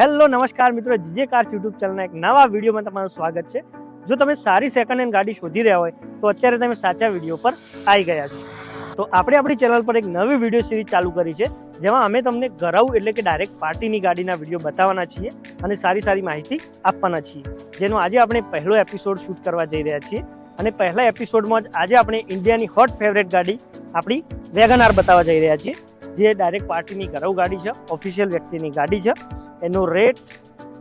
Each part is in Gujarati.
હેલો, નમસ્કાર મિત્રો, જીજે કાર્સ યુટ્યુબ ચેનલના એક નવા વિડીયોમાં તમારું સ્વાગત છે. જો તમે સારી સેકન્ડ હેન્ડ ગાડી શોધી રહ્યા હોય, તો અત્યારે તમે સાચા વીડિયો પર આવી ગયા છો. તો આપણે આપણી ચેનલ પર એક નવી વીડિયો સિરીઝ ચાલુ કરી છે, જેમાં અમે તમને ઘરાઉ એટલે કે ડાયરેક્ટ પાર્ટીની ગાડીના વીડિયો બતાવવાના છીએ અને સારી સારી માહિતી આપવાના છીએ. જેનો આજે આપણે પહેલો એપિસોડ શૂટ કરવા જઈ રહ્યા છીએ અને પહેલા એપિસોડમાં જ આજે આપણે ઇન્ડિયાની હોટ ફેવરેટ ગાડી આપણી વેગનાર બતાવવા જઈ રહ્યા છીએ, જે ડાયરેક્ટ પાર્ટીની ઘરાઉ ગાડી છે ઓફિશિયલ વ્યક્તિની ગાડી છે. એનો રેટ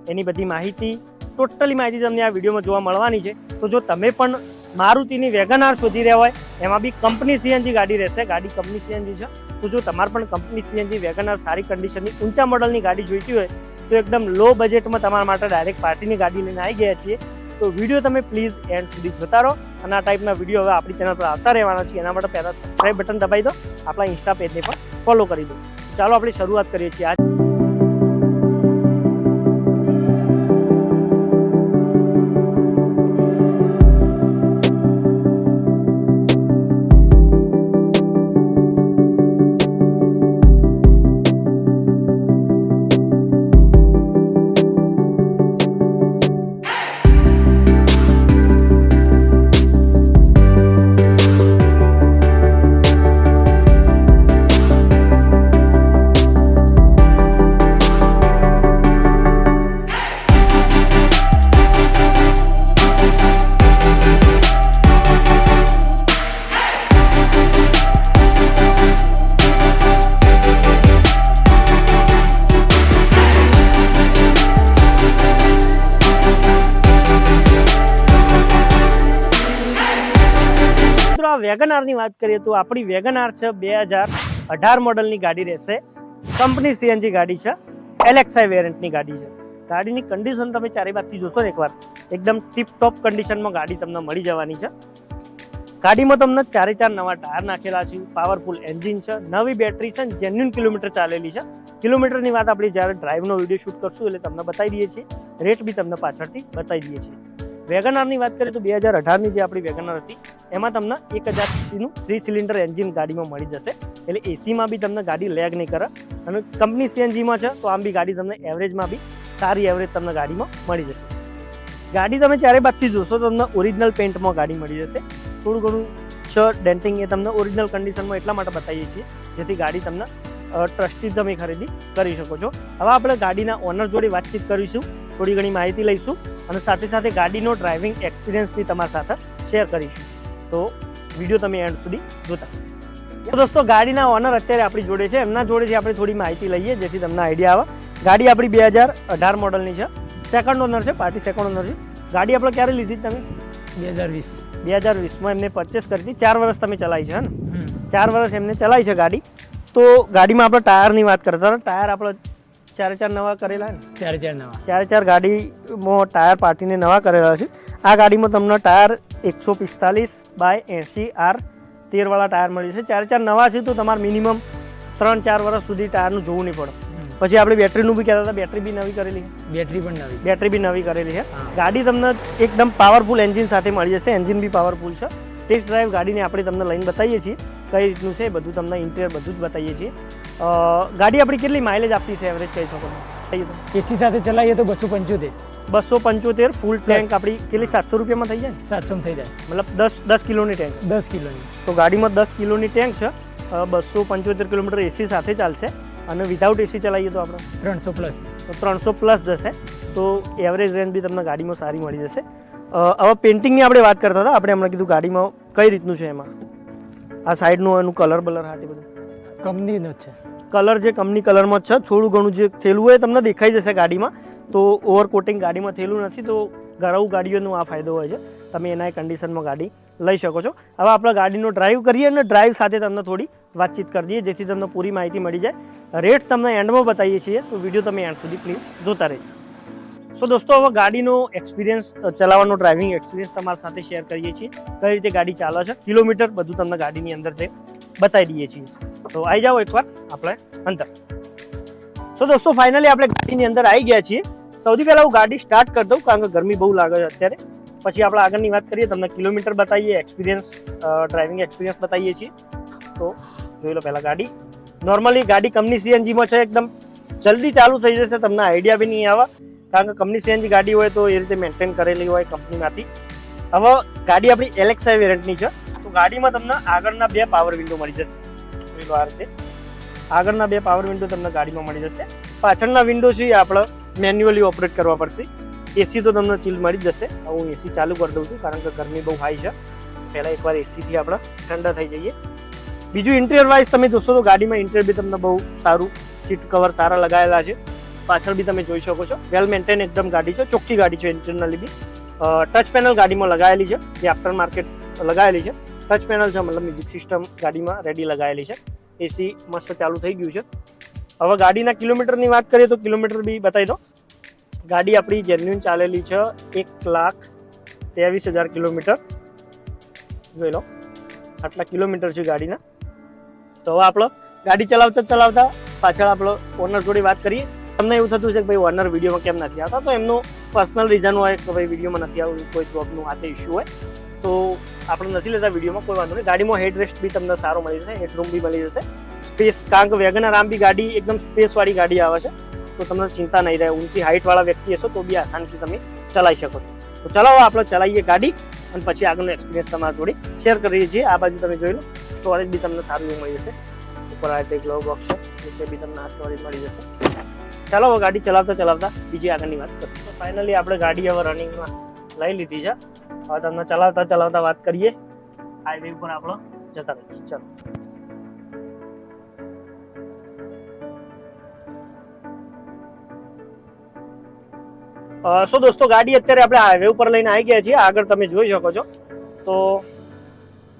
એની બધી માહિતી ટોટલી માહિતી તમને આ વિડીયોમાં જોવા મળવાની છે. તો જો તમે પણ મારુતિની વેગનાર શોધી રહ્યા હોય, એમાં બી કંપની સીએનજી ગાડી રહેશે. ગાડી કંપની સીએનજી છે. તો જો તમારે પણ કંપની સીએનજી વેગનાર સારી કન્ડિશનની ઊંચા મોડલની ગાડી જોઈતી હોય, તો એકદમ લો બજેટમાં તમારા માટે ડાયરેક્ટ પાર્ટીની ગાડી લઈને આવી ગયા છીએ. તો વીડિયો તમે પ્લીઝ એન્ડ સુધી જોતા રહો અને આ ટાઈપના વીડિયો હવે આપણી ચેનલ પર આવતા રહેવાના છે એના માટે પહેલાં સબસ્ક્રાઈબ બટન દબાવી દો. આપણા ઇન્સ્ટા પેજને પણ ફોલો કરી દો. ચાલો, આપણે શરૂઆત કરીએ છીએ. આજ વેગનારની વાત કરીએ તો આપણી વેગનાર છે બે હજાર અઢાર મોડલની ગાડી રહેશે. કંપની સીએનજી ગાડી છે. એલેક્સાઈ વેરિયન્ટની ગાડી છે. ગાડીની કન્ડિશન તમે ચારે બાજુથી જોશો ને એકવાર, એકદમ ટીપટોપ કન્ડિશનમાં ગાડી તમને મળી જવાની છે. ગાડીમાં તમને ચારે ચાર નવા ટાયર નાખેલા છે પાવરફુલ એન્જિન છે, નવી બેટરી છે જેન્યુન કિલોમીટર ચાલેલી છે. કિલોમીટરની વાત આપણે જ્યારે ડ્રાઈવનો વીડિયો શૂટ કરશું એટલે તમને બતાવી દઈએ છીએ. રેટ બી તમને પાછળથી બતાવી દઈએ છીએ. વેગનારની વાત કરીએ તો બે હજાર અઢારની જે આપણી વેગનાર હતી એમાં તમને એક હજાર સીસીનું થ્રી સિલિન્ડર એન્જિન ગાડીમાં મળી જશે. એટલે એસીમાં બી તમને ગાડી લેગ નહીં કરે. અને કંપની સીએનજીમાં છે, તો આમ બી ગાડી તમને એવરેજમાં બી સારી એવરેજ તમને ગાડીમાં મળી જશે. ગાડી તમે ચારે બાજુથી જોશો તમને ઓરિજિનલ પેન્ટમાં ગાડી મળી જશે. થોડું ઘણું છ ડેન્ટિંગ એ તમને ઓરિજિનલ કન્ડિશનમાં એટલા માટે બતાવીએ છીએ, જેથી ગાડી તમને ટ્રસ્ટી તમે ખરીદી કરી શકો છો. હવે આપણે ગાડીના ઓનર જોડે વાતચીત કરીશું, થોડી ઘણી માહિતી લઈશું અને સાથે સાથે ગાડીનો ડ્રાઇવિંગ એક્સપિરિયન્સ બી તમારી સાથે શેર કરીશું. તો વીડિયો તમે એન્ડ સુધી જોતા. તો દોસ્તો ગાડીના ઓનર અત્યારે આપણી જોડે છે. એમના જોડેથી આપણે થોડી માહિતી લઈએ જેથી તમને આઈડિયા આવે. ગાડી આપણી બે હજાર અઢાર મોડલની છે. સેકન્ડ ઓનર છે પાર્ટી સેકન્ડ ઓનર છે. ગાડી આપણે ક્યારે લીધી તમે? બે હજાર વીસ. બે હજાર વીસમાં એમને પરચેસ કરી હતી. ચાર વર્ષ તમે ચલાવી છે ને? ચાર વર્ષ એમને ચલાવી છે ગાડી. તો ગાડીમાં આપણે ટાયરની વાત કરતા હતા. ટાયર આપણે ચારે ચાર નવા કરેલા ને? ચાર ચાર નવા. ચાર ચાર ગાડીમાં ટાયર પાર્ટીને નવા કરેલા છે. આ ગાડીમાં તમને ટાયર એકસો પિસ્તાલીસ બાય એંસી આર. તેરવાળા ટાયર મળી છે. ચાર ચાર નવા છે તો તમારે મિનિમમ ત્રણ ચાર વર્ષ સુધી ટાયરનું જોવું નહીં પડે. પછી આપણે બેટરીનું બી કહેતા હતા બેટરી બી નવી કરેલી. બેટરી પણ નવી. બેટરી બી નવી કરેલી છે. ગાડી તમને એકદમ પાવરફુલ એન્જિન સાથે મળી જશે. એન્જિન બી પાવરફુલ છે. ટેસ્ટ ડ્રાઈવ ગાડીને આપણે તમને લઈને બતાવીએ છીએ કઈ રીતનું છે બધું તમને ઇન્ટિરિયર બધું જ બતાવીએ છીએ. ગાડી આપણી કેટલી માઇલેજ આપતી છે એવરેજ કહી શકો એસી સાથે ચલાવીએ તો બસો પંચોતેર. બસો પંચોતેર ફૂલ ટેન્ક આપણી કેટલી? સાતસો રૂપિયામાં થઈ જાય? ને સાતસો થઈ જાય. મતલબ દસ દસ કિલોની ટેન્ક દસ કિલોની. તો ગાડીમાં દસ કિલોની ટેન્ક છે. બસો પંચોતેર કિલોમીટર એસી સાથે ચાલશે. અને વિધાઉટ એસી ચલાવીએ તો આપણે? ત્રણસો પ્લસ તો ત્રણસો પ્લસ જશે. તો એવરેજ રેન્જ બી તમને ગાડીમાં સારી મળી જશે. હવે પેઇન્ટિંગની આપણે વાત કરતા હતા. આપણે હમણાં કીધું ગાડીમાં કઈ રીતનું છે એમાં? આ સાઈડનું એનું કલર બલર હાટી બધું? કંપનીનો જ છે. કલર જે કંપની કલરમાં જ છે. થોડું ઘણું જે થયેલું હોય તમને દેખાઈ જશે ગાડીમાં. તો ઓવર કોટિંગ ગાડીમાં થયેલું નથી, તો ઘરાઉ ગાડીઓનો આ ફાયદો હોય છે. તમે એના કન્ડિશનમાં ગાડી લઈ શકો છો. હવે આપણે ગાડીનો ડ્રાઈવ કરીએ અને ડ્રાઈવ સાથે તમને થોડી વાતચીત કરી દઈએ, જેથી તમને પૂરી માહિતી મળી જાય. રેટ તમને એન્ડમાં બતાવીએ છીએ, તો વીડિયો તમે એન્ડ સુધી પ્લીઝ જોતા રહેજો. સો દોસ્તો, હવે ગાડીનો એક્સપિરિયન્સ ચલાવવાનો ડ્રાઇવિંગ એક્સપિરિયન્સ તમારા સાથે શેર કરીએ છીએ. કઈ રીતે ગાડી ચાલે છે, કિલોમીટર બધું તમને ગાડીની અંદર તે બતાવી દઈએ છીએ. તો આવી જાઓ એકવાર, આપણે અંદર. સો દોસ્તો ફાઇનલી આપણે ગાડીની અંદર આવી ગયા છીએ. સૌથી પહેલા હું ગાડી સ્ટાર્ટ કરી દઉં કારણ કે ગરમી બહુ લાગે છે અત્યારે. પછી આપણે આગળની વાત કરીએ, તમને કિલોમીટર બતાવીએ એક્સપિરિયન્સ ડ્રાઇવિંગ એક્સપિરિયન્સ બતાવીએ છીએ. તો જોઈ લો પહેલાં ગાડી. નોર્મલી ગાડી કંપની સીએનજીમાં છે એકદમ. જલ્દી ચાલુ થઈ જશે, તમને આઈડિયા બી નહીં આવે. કારણ કે કંપની સીએનજી ગાડી હોય તો એ રીતે મેન્ટેન કરેલી હોય કંપનીમાંથી હવે ગાડી આપણી એલેક્સા વેરિયન્ટની છે. તો ગાડીમાં તમને આગળના બે પાવર વિન્ડો મળી જશે. જોઈ લો આ રીતે. આગળના બે પાવર વિન્ડો તમને ગાડીમાં મળી જશે. પાછળના વિન્ડો છે આપણે મેન્યુઅલી ઓપરેટ કરવા પડશે. એસી તો તમને ચીલ મળી જશે. હું એસી ચાલુ કરી દઉં છું, કારણ કે ગરમી બહુ હાઈ છે. પહેલાં એકવાર એસીથી આપણે ઠંડા થઈ જઈએ. બીજું ઇન્ટિરિયર વાઇઝ તમે જોશો તો ગાડીમાં ઇન્ટિરિયર બી તમને બહુ સારું સીટ કવર સારા લગાવેલા છે. પાછળ બી તમે જોઈ શકો છો. વેલ મેન્ટેન એકદમ ગાડી છે. ચોખ્ખી ગાડી છે ઇન્ટરનલી બી. ટચ પેનલ ગાડીમાં લગાવેલી છે. જે આફ્ટર માર્કેટ લગાવેલી છે. ટચ પેનલ છે, મતલબ મ્યુઝિક સિસ્ટમ ગાડીમાં રેડી લગાવેલી છે. એસી મસ્ત ચાલુ થઈ ગયું છે. હવે ગાડીના કિલોમીટરની વાત કરીએ તો કિલોમીટર બી બતાવી દો. ગાડી આપણી જેન્યુન ચાલેલી છે એક લાખ ત્રેવીસ હજાર કિલોમીટર. જોઈ લો, આટલા કિલોમીટર છે ગાડીના. તો હવે આપણો ગાડી ચલાવતા ચલાવતા પાછળ આપણો ઓનર જોડે વાત કરીએ. તમને એવું થતું છે કે ભાઈ ઓનર વિડીયોમાં કેમ નથી આવતા? તો એમનું પર્સનલ રીઝન હોય કે ભાઈ વિડીયોમાં નથી આવતું, કોઈ જોબનું આ તે ઇસ્યુ હોય. આપણે નથી લેતા વિડીયોમાં, કોઈ વાંધો નહીં. ગાડીમાં હેડરેસ્ટ બી તમને સારો મળી જશે હેડરૂમ બી મળી જશે. સ્પેસ કારણ કે વેગન આરામ બી ગાડી, એકદમ સ્પેસવાળી ગાડી આવે છે, તો તમને ચિંતા નહીં રહે. ઊંચી હાઇટવાળા વ્યક્તિ હશો તો બી આસાનથી તમે ચલાવી શકો છો. તો ચલાવો આપણે ચલાવીએ ગાડી અને પછી આગળનો એક્સપિરિયન્સ તમારા જોડે શેર કરીએ છીએ આ બાજુ તમે જોઈ લો સ્ટોરેજ બી તમને સારું એવું મળી જશે. ઉપર આ એક ગ્લોવ બોક્સ છે, નીચે બી તમને આ સ્ટોરેજ મળી જશે. ચાલો હવે ગાડી ચલાવતા ચલાવતા બીજી આગળની વાત કરીએ. તો ફાઇનલી આપણે ગાડી હવે રનિંગમાં લઈ લીધી છે. હવે તમને ચલાવતા ચલાવતા વાત કરીએ. હાઈવે ઉપર આપણો જતા રહીએ. ચાલો. સો દોસ્તો, ગાડી અત્યારે આપણે હાઈવે ઉપર લઈને આવી ગયા છીએ. આગળ તમે જોઈ શકો છો. તો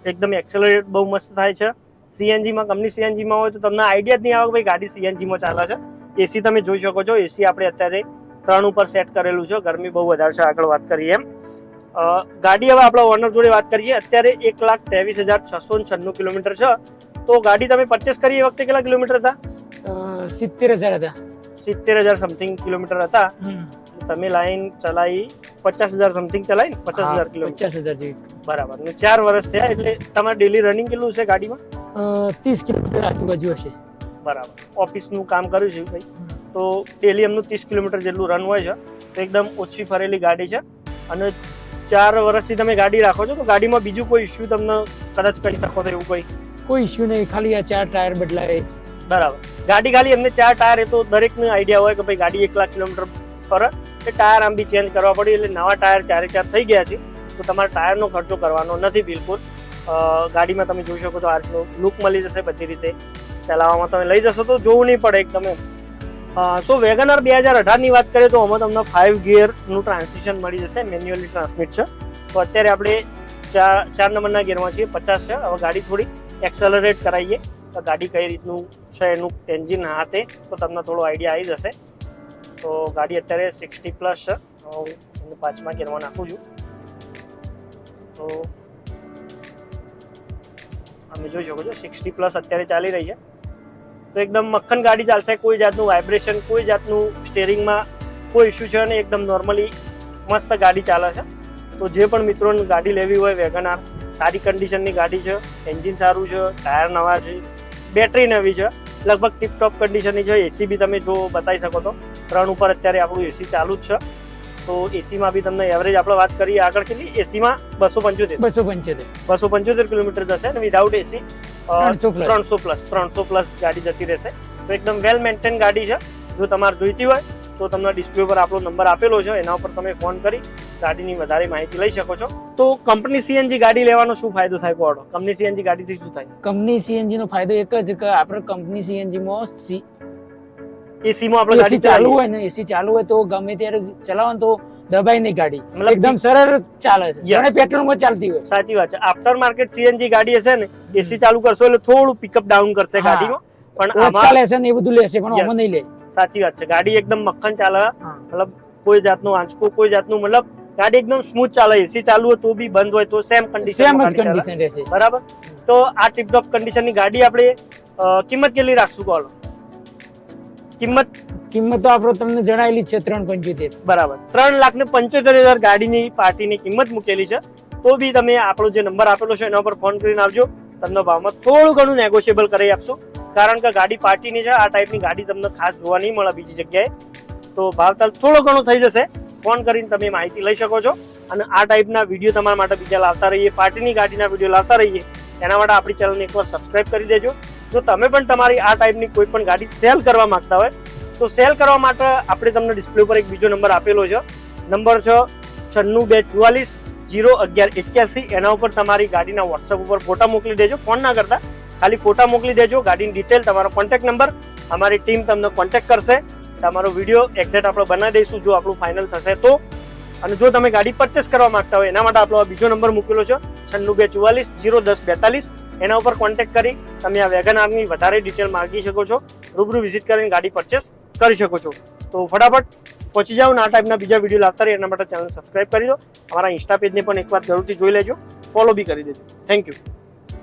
એકદમ એક્સેલરેટ બહુ મસ્ત થાય છે. સીએનજીમાં કંપની સીએનજીમાં હોય તો તમને આઈડિયા જ નહીં આવે ભાઈ ગાડી સીએનજીમાં ચાલે છે. એસી તમે જોઈ શકો છો. એસી આપણે અત્યારે ત્રણ ઉપર સેટ કરેલું છે. ગરમી બહુ વધારે છે. આગળ વાત કરીએ એમ. ગાડી હવે આપણા ઓનર જોડે વાત કરીએ અત્યારે એક લાખ ત્રેવીસ હજાર છસો છન્નું કિલોમીટર છે તો ગાડી તમે પરચેસ કરી એ વખતે કેટલા કિલોમીટર હતા અ, સિત્તેર હજાર હતા સિત્તેર હજાર સમથિંગ કિલોમીટર હતા હમ. તમે લાઈન ચલાવી પચાસ હજાર સમથિંગ ચલાવી ને પચાસ હા, હજાર કિલોમીટર પચાસ હજાર જેવી બરાબર ને ચાર વર્ષ થયા એટલે તમારે ડેલી રનિંગ કેટલું છે ગાડીમાં અ, ત્રીસ કિલોમીટર આજુબાજુ હશે બરાબર ઓફિસનું કામ કર્યું છે ભાઈ। તો ડેલી એમનું ત્રીસ કિલોમીટર જેટલું રન હોય છે તો એકદમ ઓછી ફરેલી ગાડી છે। અને ચાર વર્ષથી તમે ગાડી રાખો છો તો ગાડીમાં બીજું કોઈ ઇસ્યુ તમને કદાચ કરી શકો તો એવું કોઈ? કોઈ ઇસ્યુ નહીં ખાલી આ ચાર ટાયર બદલાય બરાબર. ગાડી ખાલી એમને ચાર ટાયર એ તો દરેકને આઈડિયા હોય કે ભાઈ ગાડી એક લાખ કિલોમીટર ફરે એ ટાયર આમ બી ચેન્જ કરવા પડે એટલે નવા ટાયર ચારે ચાર થઈ ગયા છે તો તમારે ટાયરનો ખર્ચો કરવાનો નથી બિલકુલ. ગાડીમાં તમે જોઈ શકો તો આ લુક મળી જશે બધી રીતે. ચલાવવામાં તમે લઈ જશો તો જોવું નહીં પડે એકદમ એમ. સો વેગનર બે હજાર અઢારની વાત કરીએ તો આમાં તમને ફાઇવ ગિયરનું ટ્રાન્સમિશન મળી જશે મેન્યુઅલી ટ્રાન્સમિટ છે. તો અત્યારે આપણે ચાર ચાર નંબરના ગિયરમાં છીએ, પચાસ છે. હવે ગાડી થોડી એક્સેલરેટ કરાવીએ તો ગાડી કઈ રીતનું છે, એનું એન્જિન હાથે, તો તમને થોડો આઈડિયા આવી જશે. તો ગાડી અત્યારે સિક્સટી પ્લસ છે. હું એને પાંચમા ગિયરમાં નાખું છું. તો તમે જોઈ શકો છો સિક્સટી પ્લસ અત્યારે ચાલી રહી છે. તો એકદમ મક્ખન ગાડી ચાલશે કોઈ જાતનું વાઇબ્રેશન કોઈ જાતનું સ્ટેરિંગમાં કોઈ ઇસ્યુ છે નહીં એકદમ નોર્મલી મસ્ત ગાડી ચાલે છે. તો જે પણ મિત્રોને ગાડી લેવી હોય વેગનાર સારી કન્ડિશનની ગાડી છે એન્જિન સારું છે ટાયર નવા છે બેટરી નવી છે લગભગ ટીપટોપ કન્ડિશનની છે એસી બી તમે જો બતાવી શકો તો. ત્રણ ઉપર અત્યારે આપણું એસી ચાલુ જ છે. તો એસીમાં બી તમને એવરેજ આપણે વાત કરીએ આગળ કેટલી? એસીમાં બસો પંચોતેર. બસો પંચોતેર. બસો પંચોતેર કિલોમીટર જશે અને વિધાઉટ એસી ત્રણસો પ્લસ. ત્રણસો પ્લસ ગાડી જતી રહેશે. તો એકદમ વેલ મેન્ટેન ગાડી છે. જો તમારે જોઈતી હોય તો તમને ડિસ્પ્લે ઉપર આપણો નંબર આપેલો છે. એના ઉપર તમે ફોન કરી ગાડીની વધારે માહિતી લઈ શકો છો. તો કંપની સીએનજી ગાડી લેવાનો શું ફાયદો થાય કોડો કંપની સીએનજી ગાડીથી શું થાય? કંપની સીએનજી નો ફાયદો એક જ કે આપણે કંપની સીએનજી માં સી એસીમાં આપણે ગાડી ચાલુ હોય ને એસી ચાલુ હોય તો ગમે ત્યારે ચલાવો તો દબાઈ નહીં ગાડી. મતલબ એકદમ સરળ ચાલે છે. જાણે પેટ્રોલમાં ચાલતી હોય. સાચી વાત છે. આફ્ટર માર્કેટ સીએનજી ગાડી હશે ને એસી ચાલુ કરશો એટલે થોડું પિકઅપ ડાઉન કરશે. ગાડીમાં. પણ આમાં લેશે ને એ બધું લેશે પણ અમે નહીં લે. સાચી વાત છે. ગાડી એકદમ મક્ખન ચાલે. મતલબ કોઈ જાતનું આંચકો કોઈ જાતનું મતલબ ગાડી એકદમ સ્મૂથ ચાલે. એસી ચાલુ હોય તો બી બંધ હોય તો સેમ કન્ડિશન સેમ કન્ડિશન રહેશે. બરાબર? તો આ ટીપટોપ કન્ડિશનની ગાડી આપણે કિંમત કેટલી રાખશું બોલો? કિંમત કિંમત તો આપણે તમને જણાવેલી છે ત્રણ પંચોતેર. બરાબર. ત્રણ લાખ ને પંચોતેર હજાર ગાડીની પાર્ટીની કિંમત મૂકેલી છે. તો બી તમે આપણો જે નંબર આપેલો છે એના પર ફોન કરીને આવજો. તમને ભાવમાં થોડું ઘણું નેગોશિયેબલ કરી આપશો. કારણ કે ગાડી પાર્ટીની છે આ ટાઈપની ગાડી તમને ખાસ જોવા નહીં મળે બીજી જગ્યાએ. તો ભાવતાલ થોડો ઘણો થઈ જશે. ફોન કરીને તમે માહિતી લઈ શકો છો. અને આ ટાઈપના વીડિયો તમારા માટે બીજા લાવતા રહીએ. પાર્ટીની ગાડીના વીડિયો લાવતા રહીએ. એના માટે આપણી ચેનલને એકવાર સબસ્ક્રાઈબ કરી દેજો. જો તમે પણ તમારી આ ટાઈપની કોઈ પણ ગાડી સેલ કરવા માંગતા હોય, તો સેલ કરવા માટે આપણે તમને ડિસ્પ્લે ઉપર એક બીજો નંબર આપેલો છે. નંબર છે છન્નું બે ચુવાલીસ જીરો અગિયાર એક્યાસી. એના ઉપર તમારી ગાડીના વોટ્સઅપ ઉપર ફોટા મોકલી દેજો. ફોન ના કરતા, ખાલી ફોટા મોકલી દેજો. ગાડીની ડિટેલ તમારો કોન્ટેક્ટ નંબર અમારી ટીમ તમને કોન્ટેક્ટ કરશે. તમારો વીડિયો એક્ઝેક્ટ આપણે બનાવી દઈશું, જો આપણું ફાઇનલ થશે તો. અને જો તમે ગાડી પરચેસ કરવા માંગતા હોય, એના માટે આપણો બીજો નંબર મૂકેલો છે. છન્નું બે ચુવાલીસ જીરો દસ બેતાલીસ. એના ઉપર કોન્ટેક્ટ કરી તમે આ વેગન આરની વધારે ડિટેલ માગી શકો છો. રૂબરૂ વિઝિટ કરીને ગાડી પરચેસ કરી શકો છો. તો ફટાફટ પહોંચી જાઓ આ ટાઈપના બીજા વીડિયો લાવતા રહે, એના માટે ચેનલ સબસ્ક્રાઈબ કરી દો. અમારા ઇન્સ્ટા પેજને પણ એકવાર જરૂરથી જોઈ લેજો. ફોલો બી કરી દેજો. Thank you